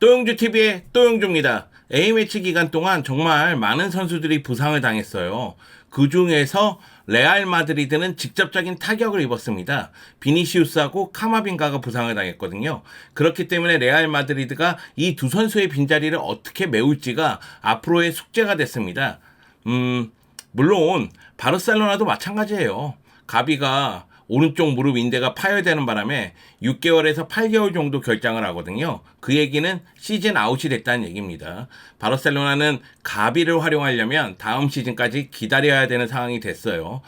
또영주 TV의 또영주입니다. A매치 기간 동안 정말 많은 선수들이 부상을 당했어요. 그 중에서 레알 마드리드는 직접적인 타격을 입었습니다. 비니시우스하고 카마빈가가 부상을 당했거든요. 그렇기 때문에 레알 마드리드가 이 두 선수의 빈자리를 어떻게 메울지가 앞으로의 숙제가 됐습니다. 음, 물론 바르셀로나도 마찬가지예요. 가비가 오른쪽 무릎 인대가 파열되는 바람에 6개월에서 8개월 정도 결장을 하거든요. 그 얘기는 시즌 아웃이 됐다는 얘기입니다. 바르셀로나는 가비를 활용하려면 다음 시즌까지 기다려야 되는 상황이 됐어요.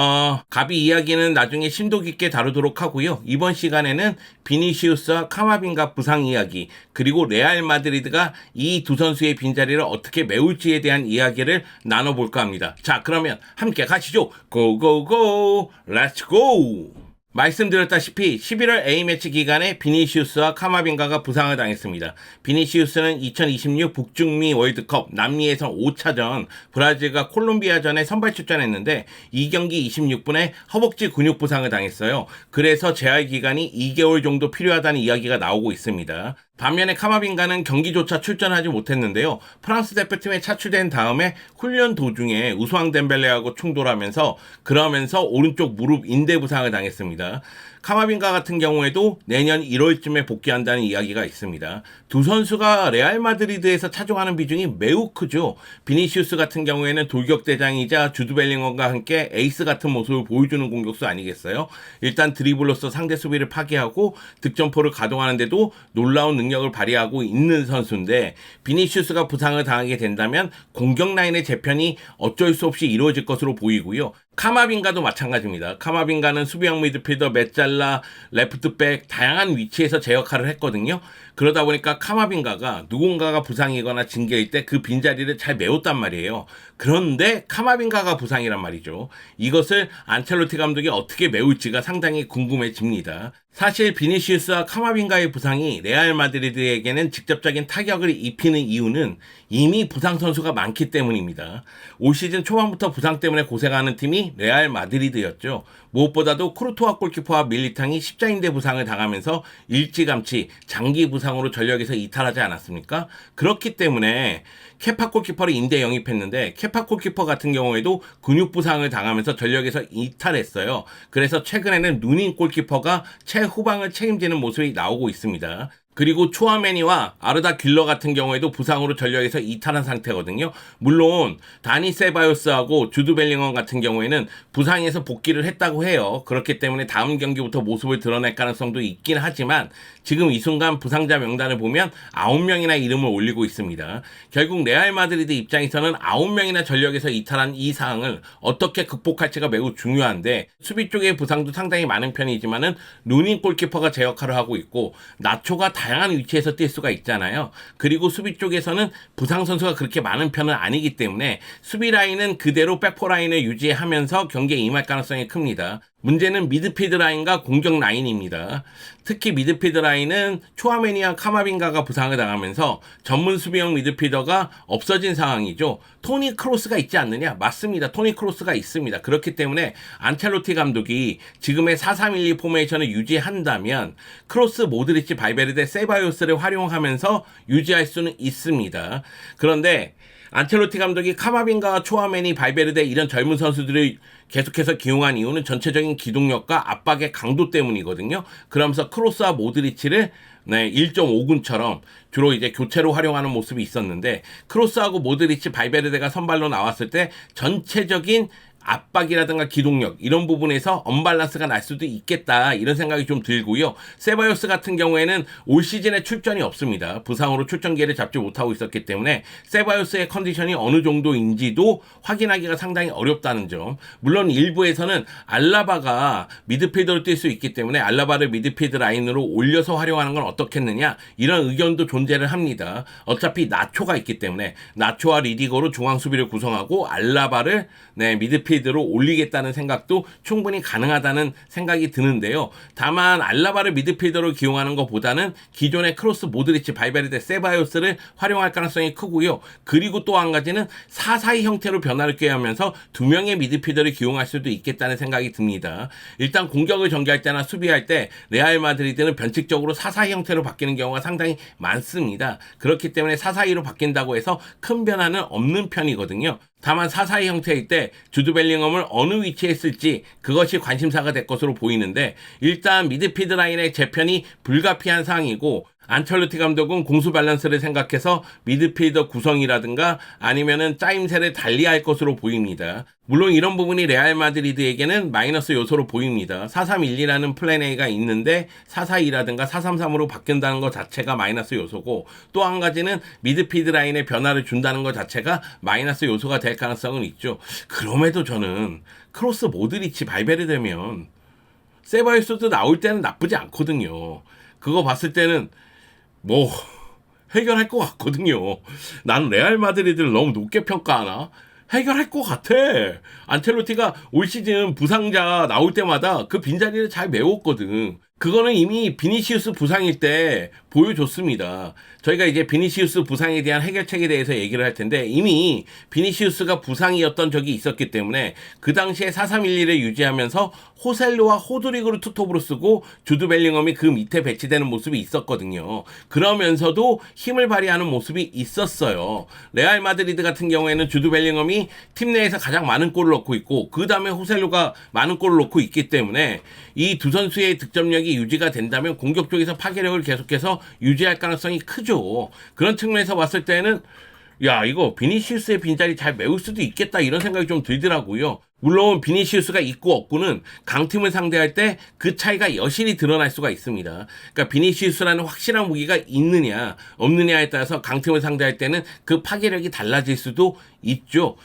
어, 가비 이야기는 나중에 심도 깊게 다루도록 하고요. 이번 시간에는 비니시우스와 카마빈가 부상 이야기, 그리고 레알 마드리드가 이 두 선수의 빈자리를 어떻게 메울지에 대한 이야기를 나눠볼까 합니다. 자, 그러면 함께 가시죠. 고고고! 렛츠고! 말씀드렸다시피 11월 A매치 기간에 비니시우스와 카마빈가가 부상을 당했습니다. 비니시우스는 2026 북중미 월드컵 남미에서 5차전 브라질과 콜롬비아전에 선발 출전했는데 이 경기 26분에 허벅지 근육 부상을 당했어요. 그래서 재활 기간이 2개월 정도 필요하다는 이야기가 나오고 있습니다. 반면에 카마빈가는 경기조차 출전하지 못했는데요. 프랑스 대표팀에 차출된 다음에 훈련 도중에 우수왕 덴벨레하고 충돌하면서 그러면서 오른쪽 무릎 인대 부상을 당했습니다. 카마빈가 같은 경우에도 내년 1월쯤에 복귀한다는 이야기가 있습니다. 두 선수가 레알 마드리드에서 차종하는 비중이 매우 크죠. 비니시우스 같은 경우에는 돌격 대장이자 주드 벨링엄과 함께 에이스 같은 모습을 보여주는 공격수 아니겠어요? 일단 드리블로서 상대 수비를 파괴하고 득점포를 가동하는데도 놀라운 능력을 발휘하고 있는 선수인데 비니시우스가 부상을 당하게 된다면 공격 라인의 재편이 어쩔 수 없이 이루어질 것으로 보이고요. 카마빈가도 마찬가지입니다. 카마빈가는 수비형 미드필더, 메잘라, 레프트백 다양한 위치에서 제 역할을 했거든요. 그러다 보니까 카마빈가가 누군가가 부상이거나 징계일 때 그 빈자리를 잘 메웠단 말이에요. 그런데 카마빈가가 부상이란 말이죠. 이것을 안첼로티 감독이 어떻게 메울지가 상당히 궁금해집니다. 사실 비니시우스와 카마빈가의 부상이 레알 마드리드에게는 직접적인 타격을 입히는 이유는 이미 부상 선수가 많기 때문입니다. 올 시즌 초반부터 부상 때문에 고생하는 팀이 레알 마드리드였죠. 무엇보다도 크루토와 골키퍼와 밀리탕이 십자인대 부상을 당하면서 일찌감치 장기 부상 으로 전력에서 이탈하지 않았습니까? 그렇기 때문에 케파 골키퍼를 인대 영입했는데 케파 골키퍼 같은 경우에도 근육 부상을 당하면서 전력에서 이탈했어요. 그래서 최근에는 누닌 골키퍼가 최후방을 책임지는 모습이 나오고 있습니다. 그리고 초아메니와 아르다 귤러 같은 경우에도 부상으로 전력에서 이탈한 상태거든요. 물론 다니 세바요스하고 주드 벨링엄 같은 경우에는 부상에서 복귀를 했다고 해요. 그렇기 때문에 다음 경기부터 모습을 드러낼 가능성도 있긴 하지만 지금 이 순간 부상자 명단을 보면 9명이나 이름을 올리고 있습니다. 결국 레알 마드리드 입장에서는 9명이나 전력에서 이탈한 이 상황을 어떻게 극복할지가 매우 중요한데 수비 쪽의 부상도 상당히 많은 편이지만은 누닌 골키퍼가 제 역할을 하고 있고 나초가 다 양한 위치에서 뛸 수가 있잖아요. 그리고 수비 쪽에서는 부상 선수가 그렇게 많은 편은 아니기 때문에 수비 라인은 그대로 백포 라인을 유지하면서 경기에 임할 가능성이 큽니다. 문제는 미드필드 라인과 공격 라인입니다. 특히 미드필드 라인은 초아메니아 카마빈가가 부상을 당하면서 전문 수비형 미드필더가 없어진 상황이죠. 토니 크로스가 있지 않느냐? 맞습니다. 토니 크로스가 있습니다. 그렇기 때문에 안첼로티 감독이 지금의 4-3-1-2 포메이션을 유지한다면 크로스, 모드리치, 발베르데, 세바요스를 활용하면서 유지할 수는 있습니다. 그런데 안첼로티 감독이 카마빈가와 초아메니, 발베르데 이런 젊은 선수들을 계속해서 기용한 이유는 전체적인 기동력과 압박의 강도 때문이거든요. 그러면서 크로스와 모드리치를 네, 1.5군처럼 주로 이제 교체로 활용하는 모습이 있었는데 크로스하고 모드리치, 발베르데가 선발로 나왔을 때 전체적인 압박이라든가 기동력 이런 부분에서 언밸런스가 날 수도 있겠다 이런 생각이 좀 들고요. 세바요스 같은 경우에는 올 시즌에 출전이 없습니다. 부상으로 출전 기회를 잡지 못하고 있었기 때문에 세바요스의 컨디션이 어느 정도인지도 확인하기가 상당히 어렵다는 점. 물론 일부에서는 알라바가 미드필더로 뛸 수 있기 때문에 알라바를 미드필드 라인으로 올려서 활용하는 건 어떻겠느냐 이런 의견도 존재를 합니다. 어차피 나초가 있기 때문에 나초와 리디거로 중앙 수비를 구성하고 알라바를 네 미드필드 미드필드로 올리겠다는 생각도 충분히 가능하다는 생각이 드는데요. 다만 알라바를 미드필더로 기용하는 것보다는 기존의 크로스 모드리치 발베르데 세바요스를 활용할 가능성이 크고요. 그리고 또 한 가지는 4-4-2 형태로 변화를 꾀하면서 두 명의 미드필더를 기용할 수도 있겠다는 생각이 듭니다. 일단 공격을 전개할 때나 수비할 때 레알 마드리드는 변칙적으로 4-4-2 형태로 바뀌는 경우가 상당히 많습니다. 그렇기 때문에 4-4-2로 바뀐다고 해서 큰 변화는 없는 편이거든요. 다만 4-4-2 형태일 때 주드 벨링엄을 어느 위치에 쓸지 그것이 관심사가 될 것으로 보이는데 일단 미드필드 라인의 재편이 불가피한 상황이고 안철로티 감독은 공수 밸런스를 생각해서 미드필더 구성이라든가 아니면은 짜임새를 달리할 것으로 보입니다. 물론 이런 부분이 레알 마드리드에게는 마이너스 요소로 보입니다. 4-3-1-2라는 플랜 A가 있는데 4-4-2라든가 4-3-3으로 바뀐다는 것 자체가 마이너스 요소고 또 한 가지는 미드필드 라인에 변화를 준다는 것 자체가 마이너스 요소가 될 가능성은 있죠. 그럼에도 저는 크로스 모드리치 발베르 되면 세바이소도 나올 때는 나쁘지 않거든요. 그거 봤을 때는 뭐 해결할 것 같거든요. 난 레알 마드리드를 너무 높게 평가하나? 해결할 것 같아. 안첼로티가 올 시즌 부상자 나올 때마다 그 빈자리를 잘 메웠거든. 그거는 이미 비니시우스 부상일 때 보여줬습니다. 저희가 이제 비니시우스 부상에 대한 해결책에 대해서 얘기를 할 텐데 이미 비니시우스가 부상이었던 적이 있었기 때문에 그 당시에 4-3-1-1을 유지하면서 호셀로와 호드리그를 투톱으로 쓰고 주드 벨링엄이 그 밑에 배치되는 모습이 있었거든요. 그러면서도 힘을 발휘하는 모습이 있었어요. 레알 마드리드 같은 경우에는 주드 벨링엄이 팀 내에서 가장 많은 골을 넣고 있고 그 다음에 호셀로가 많은 골을 넣고 있기 때문에 이 두 선수의 득점력이 유지가 된다면 공격 쪽에서 파괴력을 계속해서 유지할 가능성이 크죠. 그런 측면에서 봤을 때는 야 이거 비니시우스의 빈자리 잘 메울 수도 있겠다 이런 생각이 좀 들더라고요. 물론 비니시우스가 있고 없고는 강팀을 상대할 때 그 차이가 여실히 드러날 수가 있습니다. 그러니까 비니시우스라는 확실한 무기가 있느냐 없느냐에 따라서 강팀을 상대할 때는 그 파괴력이 달라질 수도 있죠.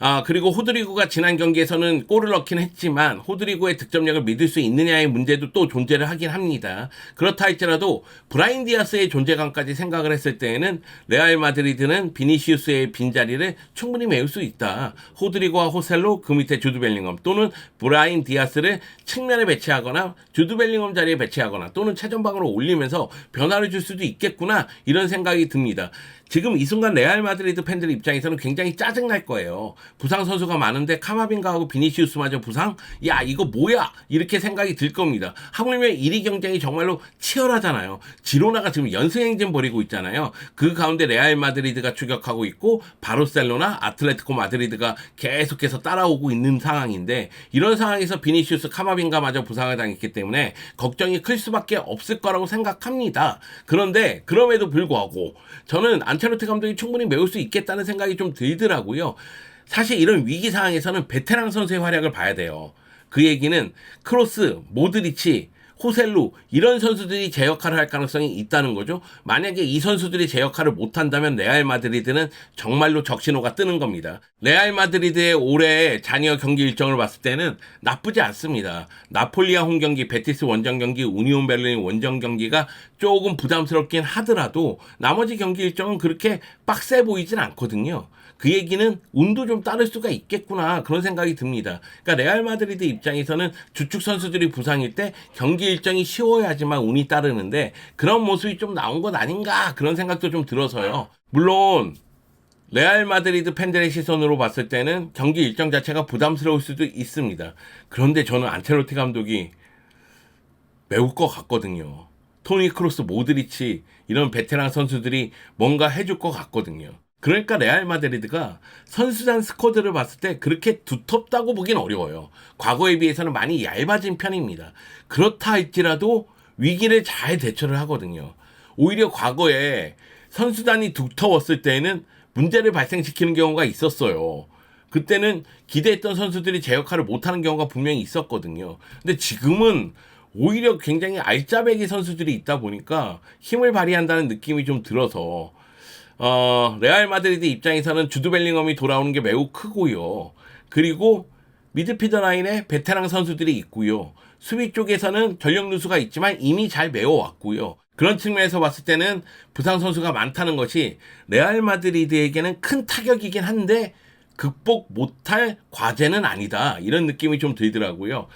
아 그리고 호드리고가 지난 경기에서는 골을 넣긴 했지만 호드리고의 득점력을 믿을 수 있느냐의 문제도 또 존재를 하긴 합니다. 그렇다 할지라도 브라인 디아스의 존재감까지 생각을 했을 때에는 레알 마드리드는 비니시우스의 빈자리를 충분히 메울 수 있다. 호드리고와 호셀로 그 밑에 주드 벨링엄 또는 브라인 디아스를 측면에 배치하거나 주드 벨링엄 자리에 배치하거나 또는 최전방으로 올리면서 변화를 줄 수도 있겠구나 이런 생각이 듭니다. 지금 이 순간 레알 마드리드 팬들 입장에서는 굉장히 짜증날 거예요. 부상 선수가 많은데 카마빈가하고 비니시우스마저 부상? 야 이거 뭐야? 이렇게 생각이 들 겁니다. 하물며 1위 경쟁이 정말로 치열하잖아요. 지로나가 지금 연승 행진 벌이고 있잖아요. 그 가운데 레알 마드리드가 추격하고 있고 바르셀로나, 아틀레티코 마드리드가 계속해서 따라오고 있는 상황인데 이런 상황에서 비니시우스 카마빈가마저 부상을 당했기 때문에 걱정이 클 수밖에 없을 거라고 생각합니다. 그런데 그럼에도 불구하고 저는 안 첼로티 감독이 충분히 메울 수 있겠다는 생각이 좀 들더라고요. 사실 이런 위기 상황에서는 베테랑 선수의 활약을 봐야 돼요. 그 얘기는 크로스, 모드리치, 호셀루 이런 선수들이 제 역할을 할 가능성이 있다는 거죠. 만약에 이 선수들이 제 역할을 못한다면 레알 마드리드는 정말로 적신호가 뜨는 겁니다. 레알 마드리드의 올해 잔여 경기 일정을 봤을 때는 나쁘지 않습니다. 나폴리아 홈 경기, 베티스 원정 경기, 우니온 베를린 원정 경기가 조금 부담스럽긴 하더라도 나머지 경기 일정은 그렇게 빡세 보이진 않거든요. 그 얘기는 운도 좀 따를 수가 있겠구나 그런 생각이 듭니다. 그러니까 레알 마드리드 입장에서는 주축 선수들이 부상일 때 경기 일정이 쉬워야지만 운이 따르는데 그런 모습이 좀 나온 것 아닌가 그런 생각도 좀 들어서요. 물론 레알 마드리드 팬들의 시선으로 봤을 때는 경기 일정 자체가 부담스러울 수도 있습니다. 그런데 저는 안첼로티 감독이 매울 것 같거든요. 토니 크로스, 모드리치 이런 베테랑 선수들이 뭔가 해줄 것 같거든요. 그러니까 레알 마드리드가 선수단 스쿼드를 봤을 때 그렇게 두텁다고 보긴 어려워요. 과거에 비해서는 많이 얇아진 편입니다. 그렇다 할지라도 위기를 잘 대처를 하거든요. 오히려 과거에 선수단이 두터웠을 때에는 문제를 발생시키는 경우가 있었어요. 그때는 기대했던 선수들이 제 역할을 못하는 경우가 분명히 있었거든요. 근데 지금은 오히려 굉장히 알짜배기 선수들이 있다 보니까 힘을 발휘한다는 느낌이 좀 들어서 어, 레알 마드리드 입장에서는 주드 벨링엄이 돌아오는 게 매우 크고요. 그리고 미드피더 라인에 베테랑 선수들이 있고요. 수비 쪽에서는 전력 누수가 있지만 이미 잘 메워왔고요. 그런 측면에서 봤을 때는 부상 선수가 많다는 것이 레알 마드리드에게는 큰 타격이긴 한데 극복 못할 과제는 아니다. 이런 느낌이 좀 들더라고요.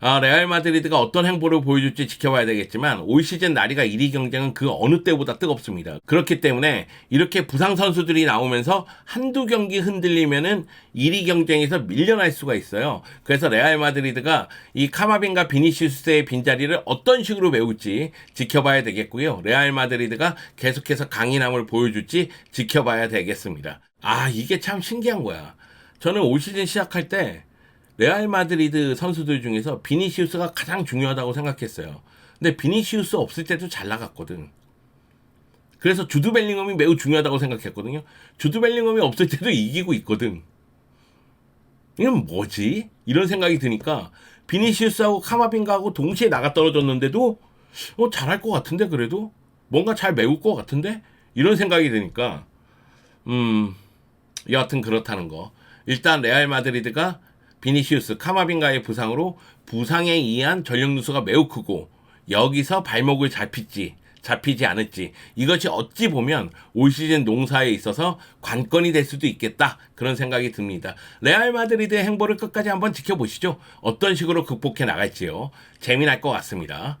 아, 레알 마드리드가 어떤 행보를 보여줄지 지켜봐야 되겠지만 올 시즌 나리가 1위 경쟁은 그 어느 때보다 뜨겁습니다. 그렇기 때문에 이렇게 부상 선수들이 나오면서 한두 경기 흔들리면은 1위 경쟁에서 밀려날 수가 있어요. 그래서 레알 마드리드가 이 카마빈과 비니시우스의 빈자리를 어떤 식으로 메울지 지켜봐야 되겠고요. 레알 마드리드가 계속해서 강인함을 보여줄지 지켜봐야 되겠습니다. 아, 이게 참 신기한 거야. 저는 올 시즌 시작할 때 레알 마드리드 선수들 중에서 비니시우스가 가장 중요하다고 생각했어요. 근데 비니시우스 없을 때도 잘 나갔거든. 그래서 주드 벨링엄이 매우 중요하다고 생각했거든요. 주드 벨링엄이 없을 때도 이기고 있거든. 이건 뭐지? 이런 생각이 드니까 비니시우스하고 카마빈가하고 동시에 나가 떨어졌는데도 어, 잘할 것 같은데 그래도 뭔가 잘 메울 것 같은데 이런 생각이 드니까 음 여하튼 그렇다는 거. 일단 레알 마드리드가 비니시우스, 카마빈가의 부상으로 부상에 의한 전력 누수가 매우 크고 여기서 발목을 잡힐지 잡히지 않을지 이것이 어찌 보면 올 시즌 농사에 있어서 관건이 될 수도 있겠다 그런 생각이 듭니다. 레알 마드리드의 행보를 끝까지 한번 지켜보시죠. 어떤 식으로 극복해 나갈지요. 재미날 것 같습니다.